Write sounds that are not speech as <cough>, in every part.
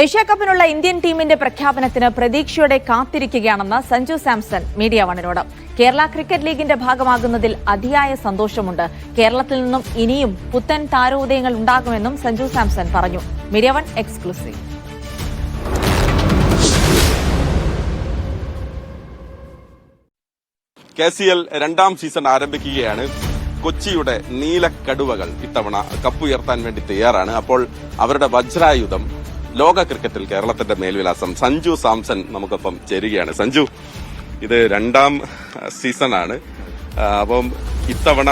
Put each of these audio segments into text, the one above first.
Asia കപ്പിനുള്ള Indian ടീമിന്റെ പ്രഖ്യാപനത്തിന് പ്രതീക്ഷയോടെ കാത്തിരിക്കുകയാണെന്ന് സഞ്ജു സാംസൺ മീഡിയ വണിനോട് കേരള ക്രിക്കറ്റ് ലീഗിന്റെ ഭാഗമാകുന്നതിൽ അതിയായ സന്തോഷമുണ്ട്. കേരളത്തിൽ നിന്നും ഇനിയും പുത്തൻ താരോദയങ്ങൾ ഉണ്ടാകുമെന്നും സഞ്ജു സാംസൺ പറഞ്ഞു. Media one exclusive. K C L രണ്ടാം സീസൺ ആരംഭിക്കുകയാണ്. കൊച്ചിയുടെ നീലക്കടുവകൾ ഇത്തവണ കപ്പുയർത്താൻ വേണ്ടി തയ്യാറാണ്. അപ്പോൾ അവരുടെ വജ്രായുധം ലോക ക്രിക്കറ്റിൽ കേരളത്തിന്റെ മേൽവിലാസം സഞ്ജു സാംസൺ നമുക്കൊപ്പം ചേരുകയാണ്. സഞ്ജു ഇത് രണ്ടാം സീസണാണ്. അപ്പം ഇത്തവണ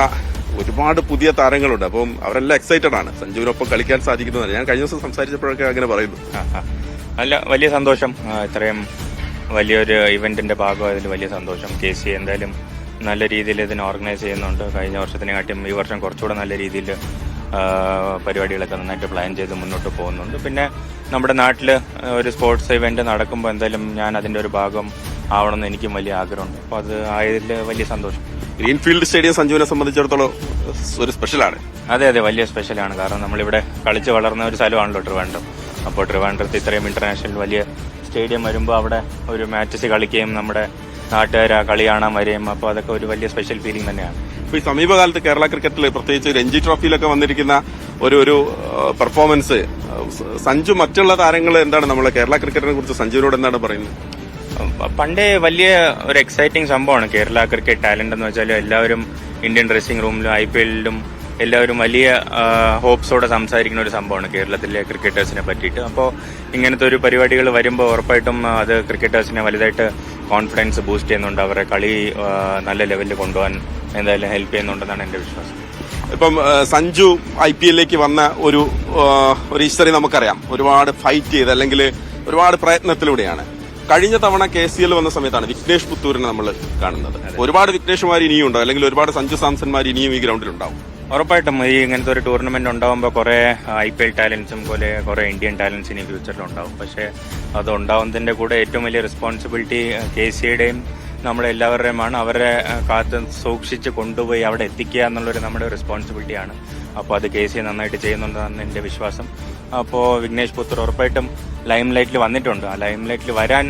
ഒരുപാട് പുതിയ താരങ്ങളുണ്ട്. അപ്പം അവരെല്ലാം എക്സൈറ്റഡ് ആണ്. സഞ്ജുവിനൊപ്പം കളിക്കാൻ സാധിക്കുന്നതാണ് ഞാൻ കഴിഞ്ഞ ദിവസം സംസാരിച്ചപ്പോഴൊക്കെ അങ്ങനെ പറയുന്നു. നല്ല വലിയ സന്തോഷം. ഇത്രയും വലിയൊരു ഇവന്റിന്റെ ഭാഗമായതിൽ വലിയ സന്തോഷം. കെ സി എന്തായാലും നല്ല രീതിയിൽ ഇതിനെ ഓർഗനൈസ് ചെയ്യുന്നുണ്ട്. കഴിഞ്ഞ വർഷത്തിനെക്കാട്ടും ഈ വർഷം കുറച്ചുകൂടെ നല്ല രീതിയിൽ പരിപാടികളൊക്കെ നന്നായിട്ട് പ്ലാൻ ചെയ്ത് മുന്നോട്ട് പോകുന്നുണ്ട്. പിന്നെ നമ്മുടെ നാട്ടിൽ ഒരു സ്പോർട്സ് ഇവന്റ് നടക്കുമ്പോൾ എന്തായാലും ഞാൻ അതിന്റെ ഒരു ഭാഗം ആവണമെന്ന് എനിക്കും വലിയ ആഗ്രഹമുണ്ട്. അപ്പോൾ അത് ആയതിൽ വലിയ സന്തോഷം. ഗ്രീൻഫീൽഡ് സ്റ്റേഡിയം സഞ്ജുവിനെ സംബന്ധിച്ചിടത്തോളം ഒരു സ്പെഷ്യലാണ് അതെ അതെ വലിയ സ്പെഷ്യലാണ് കാരണം നമ്മളിവിടെ കളിച്ച് വളർന്ന ഒരു സ്ഥലമാണല്ലോ ട്രിവാൻഡ്രം. അപ്പോൾ ട്രിവാൻഡ്രത്ത് ഇത്രയും ഇന്റർനാഷണൽ വലിയ സ്റ്റേഡിയം വരുമ്പോൾ അവിടെ ഒരു മാച്ചസ് കളിക്കുകയും നമ്മുടെ നാട്ടുകാർ ആ കളി കാണാൻ വരികയും അപ്പോൾ അതൊക്കെ ഒരു വലിയ സ്പെഷ്യൽ ഫീലിംഗ് തന്നെയാണ്. ഇപ്പോൾ ഈ സമീപകാലത്ത് കേരള ക്രിക്കറ്റിൽ പ്രത്യേകിച്ച് രഞ്ജി ട്രോഫിയിലൊക്കെ വന്നിരിക്കുന്ന ഒരു ഒരു പെർഫോമൻസ് സഞ്ജു മറ്റുള്ള താരങ്ങൾ എന്താണ് നമ്മളെ കേരള ക്രിക്കറ്റിനെ കുറിച്ച് സഞ്ജുവിനോട് എന്താണ് പറയുന്നത്? പണ്ടേ വലിയ ഒരു എക്സൈറ്റിംഗ് സംഭവമാണ് കേരള ക്രിക്കറ്റ് ടാലന്റ് എന്ന് വെച്ചാൽ എല്ലാവരും ഇന്ത്യൻ ഡ്രസ്സിംഗ് റൂമിലും ഐ പി എല്ലിലും എല്ലാവരും വലിയ ഹോപ്സോടെ സംസാരിക്കുന്ന ഒരു സംഭവമാണ് കേരളത്തിലെ ക്രിക്കറ്റേഴ്സിനെ പറ്റിയിട്ട്. അപ്പോൾ ഇങ്ങനത്തെ ഒരു പരിപാടികൾ വരുമ്പോൾ ഉറപ്പായിട്ടും അത് ക്രിക്കറ്റേഴ്സിനെ വലുതായിട്ട് കോൺഫിഡൻസ് ബൂസ്റ്റ് ചെയ്യുന്നുണ്ട്. അവരെ കളി നല്ല ലെവലിൽ കൊണ്ടുപോകാൻ എന്തായാലും ഹെൽപ്പ് ചെയ്യുന്നുണ്ടെന്നാണ് എന്റെ വിശ്വാസം. ഇപ്പം സഞ്ജു ഐ പി എല്ലിലേക്ക് വന്ന ഒരു ഒരു ഹിസ്റ്ററി നമുക്കറിയാം. ഒരുപാട് ഫൈറ്റ് ചെയ്ത് അല്ലെങ്കിൽ ഒരുപാട് പ്രയത്നത്തിലൂടെയാണ്. കഴിഞ്ഞ തവണ കെ സി എൽ വന്ന സമയത്താണ് വിഘ്നേഷ് പുത്തൂരിനെ നമ്മൾ കാണുന്നത്. ഒരുപാട് വിഘ്നേഷുമാർ ഇനിയും ഉണ്ടാവും അല്ലെങ്കിൽ ഒരുപാട് സഞ്ജു സാംസന്മാർ ഇനിയും ഈ ഗ്രൗണ്ടിൽ ഉണ്ടാവും. ഉറപ്പായിട്ടും ഈ ഇങ്ങനത്തെ ഒരു ടൂർണമെന്റ് ഉണ്ടാവുമ്പോൾ കുറെ ഐ പി എൽ ടാലൻസും പോലെ കുറെ ഇന്ത്യൻ ടാലൻസ് ഇനി ഫ്യൂച്ചറിൽ ഉണ്ടാവും. പക്ഷേ അത് ഉണ്ടാവുന്നതിന്റെ കൂടെ ഏറ്റവും വലിയ റെസ്പോൺസിബിലിറ്റി കെ സിയുടെയും നമ്മളെല്ലാവരുടെയുമാണ്. അവരെ കാത്ത് സൂക്ഷിച്ച് കൊണ്ടുപോയി അവിടെ എത്തിക്കുക എന്നുള്ളൊരു നമ്മുടെ റെസ്പോൺസിബിലിറ്റിയാണ് അപ്പോൾ അത് കെ സി നന്നായിട്ട് ചെയ്യുന്നുണ്ടെന്നാണ് എന്റെ വിശ്വാസം. അപ്പോൾ വിഘ്നേഷ് പുത്തൂർ ഉറപ്പായിട്ടും ലൈം ലൈറ്റിൽ വന്നിട്ടുണ്ട്. ആ ലൈം ലൈറ്റിൽ വരാൻ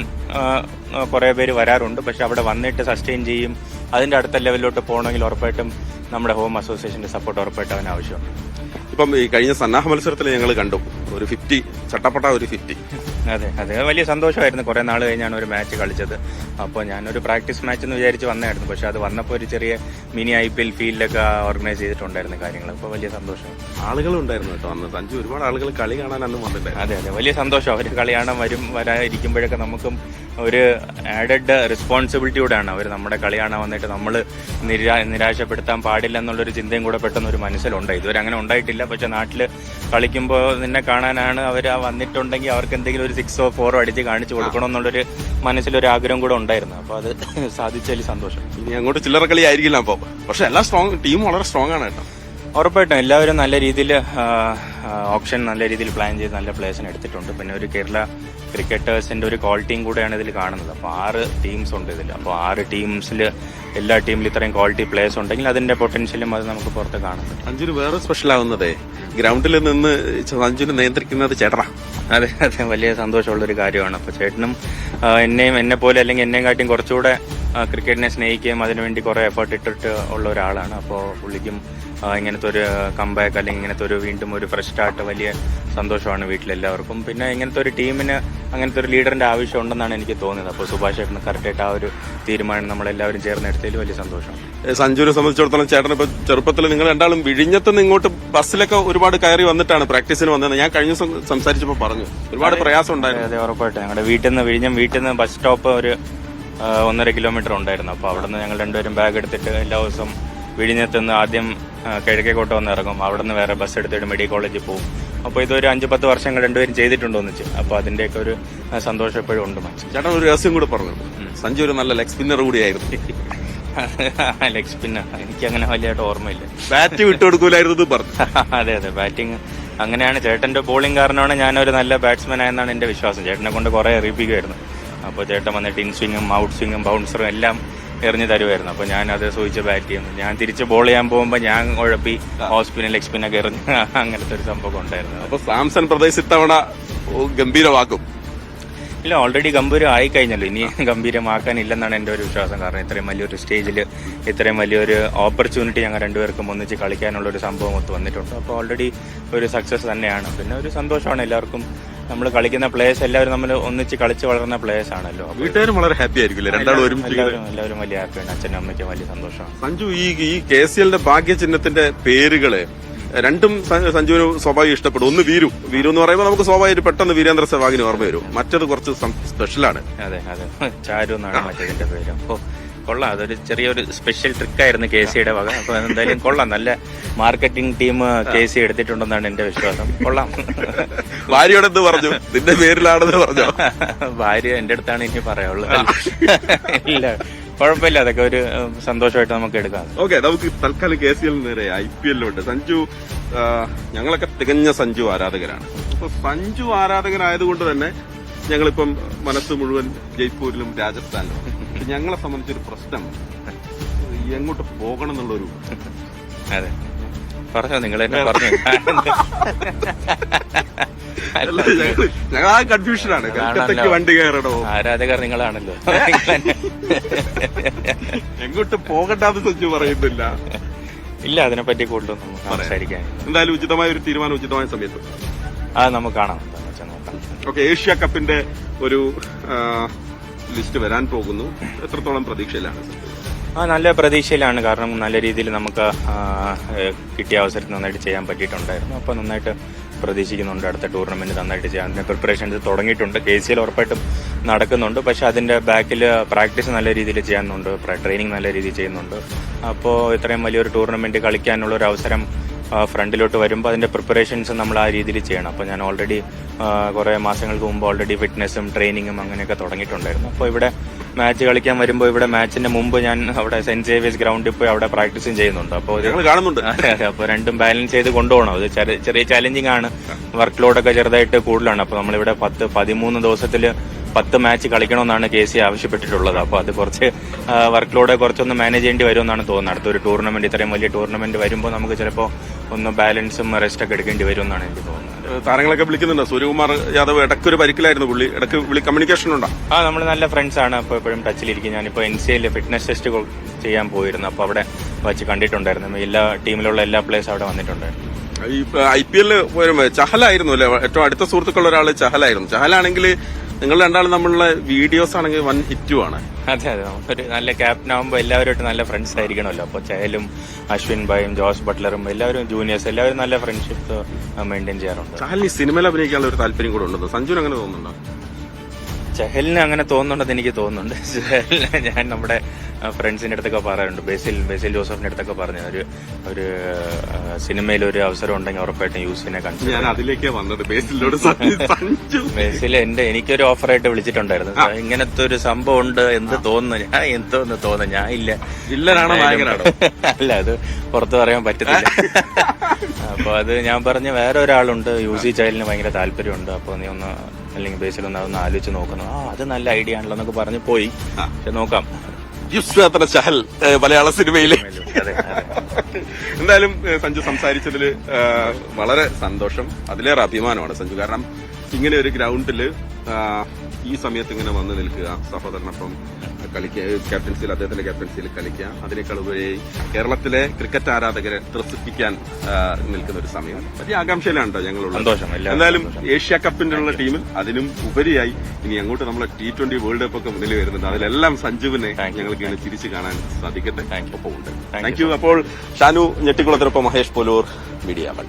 കുറേ പേര് വരാറുണ്ട്. പക്ഷെ അവിടെ വന്നിട്ട് സസ്റ്റെയിൻ ചെയ്യും. അതിന്റെ അടുത്ത ലെവലിലോട്ട് പോകണമെങ്കിൽ ഉറപ്പായിട്ടും നമ്മുടെ ഹോം അസോസിയേഷന്റെ സപ്പോർട്ട് ഉറപ്പായിട്ടും അവന് ആവശ്യമാണ് ഇപ്പം ഈ കഴിഞ്ഞ സന്നാഹ മത്സരത്തിൽ ഞങ്ങൾ കണ്ടു. ഒരു ഫിഫ്റ്റി ചട്ടപ്പെട്ട ഒരു ഫിഫ്റ്റി അതെ അതെ. വലിയ സന്തോഷമായിരുന്നു. കുറെ നാൾ കഴിഞ്ഞാണ് ഒരു മാച്ച് കളിച്ചത്. അപ്പോൾ ഞാനൊരു പ്രാക്ടീസ് മാച്ച് എന്ന് വിചാരിച്ച് വന്നായിരുന്നു പക്ഷെ അത് വന്നപ്പോൾ ഒരു ചെറിയ മിനി ഐ പി എൽ ഫീൽഡൊക്കെ ഓർഗനൈസ് ചെയ്തിട്ടുണ്ടായിരുന്നു കാര്യങ്ങൾ. അപ്പോൾ വലിയ സന്തോഷം. ആളുകളുണ്ടായിരുന്നു കേട്ടോ അന്ന്. സഞ്ജു ഒരുപാട് ആളുകൾ കളി കാണാൻ അന്ന് വന്നിട്ടുണ്ട് അതെ അതെ. വലിയ സന്തോഷം. അവർ കളി കാണാൻ വരും വരാതിരിക്കുമ്പോഴൊക്കെ നമുക്കും ഒരു ആഡഡ് റെസ്പോൺസിബിലിറ്റിയോടാണ് അവർ നമ്മുടെ കളി കാണാൻ വന്നിട്ട് നമ്മൾ നിരാ നിരാശപ്പെടുത്താൻ പാടില്ല എന്നുള്ളൊരു ചിന്തയും കൂടെ പെട്ടെന്ന് ഒരു മനസ്സിലുണ്ട്. ഇതുവരെ അങ്ങനെ ഉണ്ടായിട്ടില്ല. പക്ഷെ നാട്ടിൽ കളിക്കുമ്പോൾ നിന്നെ കാണാനാണ് അവർ ആ വന്നിട്ടുണ്ടെങ്കിൽ അവർക്ക് എന്തെങ്കിലും ഒരു സിക്സോ ഫോറോ അടിച്ച് കാണിച്ചു കൊടുക്കണം എന്നുള്ളൊരു മനസ്സിലൊരു ആഗ്രഹം കൂടെ ഉണ്ടായിരുന്നു. അപ്പോൾ അത് <laughs> സാധിച്ചാൽ സന്തോഷം. ഇനി അങ്ങോട്ട് ചില്ലറ കളി ആയിരിക്കില്ല അപ്പൊ. പക്ഷെ എല്ലാ സ്ട്രോങ് ടീം വളരെ സ്ട്രോങ് ആണ് കേട്ടോ. ഉറപ്പായിട്ടും എല്ലാവരും നല്ല രീതിയിൽ ഓപ്ഷൻ നല്ല രീതിയിൽ പ്ലാൻ ചെയ്ത് നല്ല പ്ലേസിന് എടുത്തിട്ടുണ്ട്. പിന്നെ ഒരു കേരള ക്രിക്കറ്റേഴ്സിന്റെ ഒരു ക്വാളിറ്റിയും കൂടെയാണ് ഇതിൽ കാണുന്നത്. അപ്പോൾ ആറ് ടീംസ് ഉണ്ട് ഇതിൽ അപ്പോൾ ആറ് ടീംസിൽ എല്ലാ ടീമിലും ഇത്രയും ക്വാളിറ്റി പ്ലേയേഴ്സ് ഉണ്ടെങ്കിൽ അതിന്റെ പൊട്ടൻഷ്യലും അത് നമുക്ക് പുറത്ത് കാണാൻ പറ്റും. സഞ്ജുന് വേറെ സ്പെഷ്യൽ ആവുന്നതേ ഗ്രൗണ്ടിൽ നിന്ന് സഞ്ജുനെ നിയന്ത്രിക്കുന്നത് ചേട്ടനാ. അതെ അതെ വലിയ സന്തോഷമുള്ള ഒരു കാര്യമാണ്. അപ്പോൾ ചേട്ടനും എന്നെയും എന്നെ പോലെ അല്ലെങ്കിൽ എന്നെയും കാട്ടിയും കുറച്ചുകൂടെ ക്രിക്കറ്റിനെ സ്നേഹിക്കുകയും അതിനുവേണ്ടി കുറേ എഫേർട്ട് ഇട്ടിട്ട് ഉള്ള ഒരാളാണ്. അപ്പോൾ പുള്ളിക്കും ഇങ്ങനത്തെ ഒരു കംബാക്ക് അല്ലെങ്കിൽ ഇങ്ങനത്തെ ഒരു വീണ്ടും ഒരു ഫ്രഷ് സ്റ്റാർട്ട് വലിയ സന്തോഷമാണ് വീട്ടിലെല്ലാവർക്കും. പിന്നെ ഇങ്ങനത്തെ ഒരു ടീമിന് അങ്ങനത്തെ ഒരു ലീഡറിന്റെ ആവശ്യം ഉണ്ടെന്നാണ് എനിക്ക് തോന്നുന്നത് അപ്പോൾ സുഭാഷ് ചേട്ടന് കറക്റ്റായിട്ട് ആ ഒരു തീരുമാനം നമ്മളെല്ലാവരും ചേർന്ന് എടുത്തതിൽ വലിയ സന്തോഷം. സഞ്ജുവിനെ സംബന്ധിച്ചിടത്തോളം ചേട്ടൻ ഇപ്പൊ ചെറുപ്പത്തിൽ നിങ്ങൾ രണ്ടാളും വിഴിഞ്ഞത്ത് നിന്ന് ഇങ്ങോട്ട് ബസ്സിലൊക്കെ ഒരുപാട് കയറി വന്നിട്ടാണ് പ്രാക്ടീസിന് വന്നത് ഞാൻ കഴിഞ്ഞ ദിവസം സംസാരിച്ചപ്പോൾ പറഞ്ഞു. ഒരുപാട് പ്രയാസം ഉണ്ടായിരുന്നു. അതെ ഉറപ്പായിട്ട്. ഞങ്ങളുടെ വീട്ടിൽ നിന്ന് വിഴിഞ്ഞം വീട്ടിൽ നിന്ന് ബസ് സ്റ്റോപ്പ് ഒരു ഒന്നര കിലോമീറ്റർ ഉണ്ടായിരുന്നു. അപ്പോൾ അവിടെ നിന്ന് ഞങ്ങൾ രണ്ടുപേരും ബാഗ് എടുത്തിട്ട് എല്ലാ ദിവസം വിഴിഞ്ഞത്ത് നിന്ന് ആദ്യം കിഴക്കേക്കോട്ട് വന്ന് ഇറങ്ങും. അവിടെ നിന്ന് വേറെ ബസ് എടുത്തിട്ട് മെഡിക്കൽ കോളേജിൽ പോകും അപ്പോൾ ഇതൊരു അഞ്ച് പത്ത് വർഷങ്ങൾ രണ്ടുപേരും ചെയ്തിട്ടുണ്ടോ വെച്ചാൽ അപ്പോൾ അതിന്റെയൊക്കെ ഒരു സന്തോഷം എപ്പോഴും ഉണ്ട് മനസ്സിൽ ചേട്ടൻ ഒരു രഹസ്യം കൂടെ പറഞ്ഞു സഞ്ജു ഒരു നല്ല ലെഗ് സ്പിന്നർ കൂടിയായിരുന്നു. <laughs> ലെഗ് സ്പിന്നർ എനിക്ക് അങ്ങനെ വലിയതായിട്ട് ഓർമ്മയില്ല. ബാറ്റ് വിട്ടുകൊടുക്കൂലായിരുന്നു പറഞ്ഞു. <laughs> അതെ അതെ. ബാറ്റിംഗ് അങ്ങനെയാണ്. ചേട്ടന്റെ ബോളിംഗ് കാരണമാണ് ഞാനൊരു നല്ല ബാറ്റ്സ്മാൻ ആയെന്നാണ് എന്റെ വിശ്വാസം. ചേട്ടനെ കൊണ്ട് കുറെ അറിയിപ്പിക്കുമായിരുന്നു അപ്പോൾ ചേട്ടൻ വന്നിട്ട് ഇൻ സ്വിങ്ങും ഔട്ട് സ്വിങ്ങും ബൗൺസറും എല്ലാം എറിഞ്ഞു തരുമായിരുന്നു അപ്പോൾ ഞാൻ അത് സൂചിച്ച് ബാറ്റ് ചെയ്യുന്നു. ഞാൻ തിരിച്ച് ബോൾ ചെയ്യാൻ പോകുമ്പോൾ ഞാൻ ഉഴപ്പി ഹോസ്പിറ്റൽ സ്പിന്നൊക്കെ എറിഞ്ഞ് <laughs> അങ്ങനത്തെ ഒരു സംഭവം ഉണ്ടായിരുന്നു. അപ്പൊ സാംസൺ പ്രദേശ് ഇത്തവണ ഗംഭീരമാക്കും. ഇല്ല ഓൾറെഡി ഗംഭീരം ആയി കഴിഞ്ഞല്ലോ ഇനി <laughs> ഗംഭീരമാക്കാനില്ലെന്നാണ് എന്റെ ഒരു വിശ്വാസം. കാരണം ഇത്രയും വലിയൊരു സ്റ്റേജിൽ ഇത്രയും വലിയൊരു ഓപ്പർച്യൂണിറ്റി ഞങ്ങൾ രണ്ടുപേർക്കും ഒന്നിച്ച് കളിക്കാനുള്ള ഒരു സംഭവം ഒത്ത് വന്നിട്ടുണ്ട്. അപ്പോൾ ഓൾറെഡി ഒരു സക്സസ് തന്നെയാണ്. പിന്നെ ഒരു സന്തോഷമാണ് എല്ലാവർക്കും നമ്മൾ കളിക്കുന്ന പ്ലേയേഴ്സ് എല്ലാവരും നമ്മൾ ഒന്നിച്ച് കളിച്ച് വളർന്ന പ്ലേയേഴ്സ് ആണല്ലോ. വീട്ടുകാരും വളരെ ഹാപ്പി ആയിരിക്കില്ലേ രണ്ടാളും ഒരുമിച്ച് എല്ലാവരും എല്ലാവരും വലിയ ഹാപ്പിയാണ് അച്ഛനും അമ്മയ്ക്കും വലിയ സന്തോഷമാണ്. സഞ്ജു ഈ ഈ കെ സി എല്ലിന്റെ ഭാഗ്യചിഹ്നത്തിന്റെ പേരുകൾ രണ്ടും സഞ്ജുവിന് സ്വാഭാവികം ഇഷ്ടപ്പെടും. ഒന്ന് വീരു. വീരു എന്ന് പറയുമ്പോൾ നമുക്ക് സ്വാഭാവികമായിട്ട് പെട്ടെന്ന് വീരേന്ദ്ര സെവാഗിന് ഓർമ്മ വരും. മറ്റത് കുറച്ച് സ്പെഷ്യൽ സ്പെഷ്യലാണ് അതെ അതെ. ചാരു എന്നാണ് മറ്റേതിന്റെ പേര്. കൊള്ളാം. അതൊരു ചെറിയൊരു സ്പെഷ്യൽ ട്രിക്കായിരുന്നു കെ സിയുടെ വക. അപ്പൊ എന്തായാലും കൊള്ളാം. നല്ല മാർക്കറ്റിംഗ് ടീം കെ സി എടുത്തിട്ടുണ്ടെന്നാണ് എന്റെ വിശ്വാസം. കൊള്ളാം. ഭാര്യയോട് എന്ത് പറഞ്ഞു? നിന്റെ പേരിലാണെന്ന് പറഞ്ഞു? ഭാര്യ എന്റെ അടുത്താണ് ഇനി പറയാനുള്ളത്. ഇല്ല കുഴപ്പമില്ല. അതൊക്കെ ഒരു സന്തോഷമായിട്ട് നമുക്ക് എടുക്കാം. ഓക്കെ നമുക്ക് തൽക്കാലം കെ സി എൽ നേരെ ഐ പി എല്ലുണ്ട് സഞ്ജു ഞങ്ങളൊക്കെ തികഞ്ഞ സഞ്ജു ആരാധകരാണ്. അപ്പൊ സഞ്ജു ആരാധകനായതുകൊണ്ട് തന്നെ ഞങ്ങളിപ്പം മനസ്സ് മുഴുവൻ ജയ്പൂരിലും രാജസ്ഥാനിലും. പക്ഷെ ഞങ്ങളെ സംബന്ധിച്ചൊരു പ്രശ്നം. എങ്ങോട്ട് പോകണം എന്നുള്ളൊരു അതെ. പറഞ്ഞോ നിങ്ങൾ എന്നെ പറഞ്ഞു. അല്ല, ഞങ്ങൾ ആ കൺഫ്യൂഷനാണ് വണ്ടി കയറണോ? ആരാധകർ നിങ്ങളാണല്ലോ. എങ്ങോട്ട് പോകണ്ടെന്ന് സഞ്ജു പറയുന്നില്ല. ഇല്ല അതിനെപ്പറ്റി കൂടുതലൊന്നും സംസാരിക്കാൻ. എന്തായാലും ഉചിതമായ ഒരു തീരുമാനം ഉചിതമായ സമയത്ത്. അത് നമുക്ക് കാണാം. ഓക്കെ ഏഷ്യ കപ്പിന്റെ ഒരു ലിസ്റ്റ് വരാൻ പോകുന്നു. എത്രത്തോളം പ്രതീക്ഷയിലാണ്? ആ നല്ല പ്രതീക്ഷയിലാണ്. കാരണം നല്ല രീതിയിൽ നമുക്ക് കിട്ടിയ അവസരത്തിൽ നന്നായിട്ട് ചെയ്യാൻ പറ്റിയിട്ടുണ്ടായിരുന്നു. അപ്പോൾ നന്നായിട്ട് പ്രതീക്ഷിക്കുന്നുണ്ട് അടുത്ത ടൂർണമെന്റ് നന്നായിട്ട് ചെയ്യാൻ. അതിന്റെ പ്രിപ്പറേഷൻസ് തുടങ്ങിയിട്ടുണ്ട്. കെ സി എൽ ഉറപ്പായിട്ടും നടക്കുന്നുണ്ട്. പക്ഷെ അതിന്റെ ബാക്കിൽ പ്രാക്ടീസ് നല്ല രീതിയിൽ ചെയ്യാനുണ്ട്. ട്രെയിനിങ് നല്ല രീതിയിൽ ചെയ്യുന്നുണ്ട്. അപ്പോൾ ഇത്രയും വലിയൊരു ടൂർണമെന്റ് കളിക്കാനുള്ള ഒരു അവസരം ഫ്രണ്ടിലോട്ട് വരുമ്പോൾ അതിന്റെ പ്രിപ്പറേഷൻസ് നമ്മൾ ആ രീതിയിൽ ചെയ്യണം. അപ്പോൾ ഞാൻ ഓൾറെഡി കുറേ മാസങ്ങൾക്ക് മുമ്പ് ഓൾറെഡി ഫിറ്റ്നസ്സും ട്രെയിനിങ്ങും അങ്ങനെയൊക്കെ തുടങ്ങിയിട്ടുണ്ടായിരുന്നു. അപ്പോൾ ഇവിടെ മാച്ച് കളിക്കാൻ വരുമ്പോൾ ഇവിടെ മാച്ചിന്റെ മുമ്പ് ഞാൻ അവിടെ സെന്റ് സേവിയസ് ഗ്രൗണ്ടിൽ പോയി അവിടെ പ്രാക്ടീസും ചെയ്യുന്നുണ്ട്. അപ്പോൾ കാണുന്നുണ്ട്. <laughs> അതെ അതെ അപ്പൊ രണ്ടും ബാലൻസ് ചെയ്ത് കൊണ്ടുപോകണം. അത് ചെറിയ ചാലഞ്ചിങ് ആണ്. വർക്ക് ലോഡൊക്കെ ചെറുതായിട്ട് കൂടുതലാണ്. അപ്പൊ നമ്മളിവിടെ പത്ത് പതിമൂന്ന് ദിവസത്തിൽ പത്ത് മാച്ച് കളിക്കണമെന്നാണ് കെ സി ആവശ്യപ്പെട്ടിട്ടുള്ളത്. അപ്പോൾ അത് കുറച്ച് വർക്ക് ലോഡ് കുറച്ചൊന്ന് മാനേജ് ചെയ്യേണ്ടി വരുമെന്നാണ് തോന്നുന്നത്. അടുത്തൊരു ടൂർണമെന്റ് ഇത്രയും വലിയ ടൂർണമെന്റ് വരുമ്പോൾ നമുക്ക് ചിലപ്പോൾ ഒന്ന് ബാലൻസും റെസ്റ്റ് ഒക്കെ എടുക്കേണ്ടി വരുമെന്നാണ് എനിക്ക് തോന്നുന്നത്. താരങ്ങളൊക്കെ വിളിക്കുന്നുണ്ട്. സൂര്യകുമാർ യാദവ് ഇടയ്ക്ക് ഒരു പരിക്കിലായിരുന്നു. പുള്ളി ഇടയ്ക്ക് വിളി കമ്മ്യൂണിക്കേഷൻ ഉണ്ടോ? ആ നമ്മൾ നല്ല ഫ്രണ്ട്സ് ആണ്. അപ്പോൾ എപ്പോഴും ടച്ചിലിരിക്കും ഞാനിപ്പോൾ എൻ സി എല്ലിൽ ഫിറ്റ്നസ് ടെസ്റ്റ് ചെയ്യാൻ പോയിരുന്നു. അപ്പോൾ അവിടെ വച്ച് കണ്ടിട്ടുണ്ടായിരുന്നു. എല്ലാ ടീമിലുള്ള എല്ലാ പ്ലേയേഴ്സ് അവിടെ വന്നിട്ടുണ്ടായിരുന്നു. ഈ ഐ പി എല്ലിൽ ചഹലായിരുന്നു അല്ലെ? ഏറ്റവും അടുത്ത സുഹൃത്തുക്കളുള്ള ഒരാൾ ചഹലായിരുന്നു. ചഹലാണെങ്കിൽ നിങ്ങൾ രണ്ടാളും നമ്മളുടെ വീഡിയോസ് ആണെങ്കിൽ വൻ ഹിറ്റുമാണ് അതെ അതെ. ഒരു നല്ല ക്യാപ്റ്റൻ ആകുമ്പോൾ എല്ലാവരുമായിട്ട് നല്ല ഫ്രണ്ട്സ് ആയിരിക്കണമല്ലോ. അപ്പോൾ ചഹലും അശ്വിൻ ഭായും ജോസ് ബട്ട്ലറും എല്ലാവരും ജൂനിയേഴ്സ് എല്ലാവരും നല്ല ഫ്രണ്ട്ഷിപ്പ് മെയിന്റെയിൻ ചെയ്യാറുണ്ട്. ചഹലിന് ഈ സിനിമയിൽ അഭിനയിക്കാനുള്ള ഒരു താല്പര്യം കൂടെ ഉണ്ടോ? സഞ്ജുവിന് അങ്ങനെ തോന്നുന്നുണ്ടോ? ചഹലിന് അങ്ങനെ തോന്നുന്നുണ്ടെന്ന് എനിക്ക് തോന്നുന്നുണ്ട്. <laughs> ചഹലിന് ഞാൻ നമ്മുടെ ഫ്രണ്ട്സിന്റെ അടുത്തൊക്കെ പറയാറുണ്ട്. ബേസിൽ ബേസിൽ ജോസഫിന്റെ അടുത്തൊക്കെ പറഞ്ഞു. ഒരു ഒരു സിനിമയിൽ ഒരു അവസരം ഉണ്ടെങ്കിൽ ഉറപ്പായിട്ടും യൂസിനെ കണ്ടു ഞാൻ അതിലേക്കാ വന്നത്. ബേസിലോട് <laughs> ബേസിൽ എന്റെ എനിക്കൊരു ഓഫറായിട്ട് വിളിച്ചിട്ടുണ്ടായിരുന്നു. ഇങ്ങനത്തെ ഒരു സംഭവം ഉണ്ട്. എന്ത് തോന്നുന്നു? ഞാൻ എന്തോന്ന് തോന്നുന്നു. ഞാൻ ഇല്ല. വില്ലനാണോ <laughs> അല്ല അത് പുറത്ത് പറയാൻ പറ്റത്തില്ല. <laughs> അപ്പൊ അത് ഞാൻ പറഞ്ഞ വേറെ ഒരാളുണ്ട്. യു സി ചൈലിന് ഭയങ്കര താല്പര്യമുണ്ട്. അപ്പൊ നീ ഒന്ന് അല്ലെങ്കിൽ ബേസിൽ ഒന്ന് അതൊന്ന് ആലോചിച്ച് നോക്കുന്നു ആ അത് നല്ല ഐഡിയ ആണല്ലോ എന്നൊക്കെ പറഞ്ഞ് പോയി. പക്ഷെ നോക്കാം. യുസ്വാത്ര ചഹൽ മലയാള അതെ എന്തായാലും സഞ്ജു സംസാരിച്ചതിൽ വളരെ സന്തോഷം. അതിലേറെ അഭിമാനമാണ് സഞ്ജു. കാരണം ഇങ്ങനെ ഒരു ഗ്രൗണ്ടിൽ ഈ സമയത്ത് ഇങ്ങനെ വന്ന് നിൽക്കുക. സഹോദരനൊപ്പം കളിക്കുക ക്യാപ്റ്റൻസിയിൽ അദ്ദേഹത്തിന്റെ ക്യാപ്റ്റൻസിയിൽ കളിക്കുക അതിനേക്കാൾ ഉപരി കേരളത്തിലെ ക്രിക്കറ്റ് ആരാധകരെ ത്രസിപ്പിക്കാൻ നിൽക്കുന്ന ഒരു സമയം. വലിയ ആകാംക്ഷയിലാണ് കേട്ടോ ഞങ്ങളുള്ളത് എന്തായാലും. ഏഷ്യ കപ്പിന്റെ ഉള്ള ടീമിൽ അതിനും ഉപരിയായി ഇനി അങ്ങോട്ട് നമ്മളെ ടി ട്വന്റി വേൾഡ് കപ്പ് ഒക്കെ മുന്നിൽ വരുന്നുണ്ട്. അതിലെല്ലാം സഞ്ജുവിനെ. ഞങ്ങൾക്ക് ഇങ്ങനെ തിരിച്ചു കാണാൻ സാധിക്കട്ടെ. താങ്ക് യു അപ്പോൾ ഷാനു ഞെട്ടിക്കുളത്തിനൊപ്പം മഹേഷ് പോലൂർ മീഡിയ വൺ.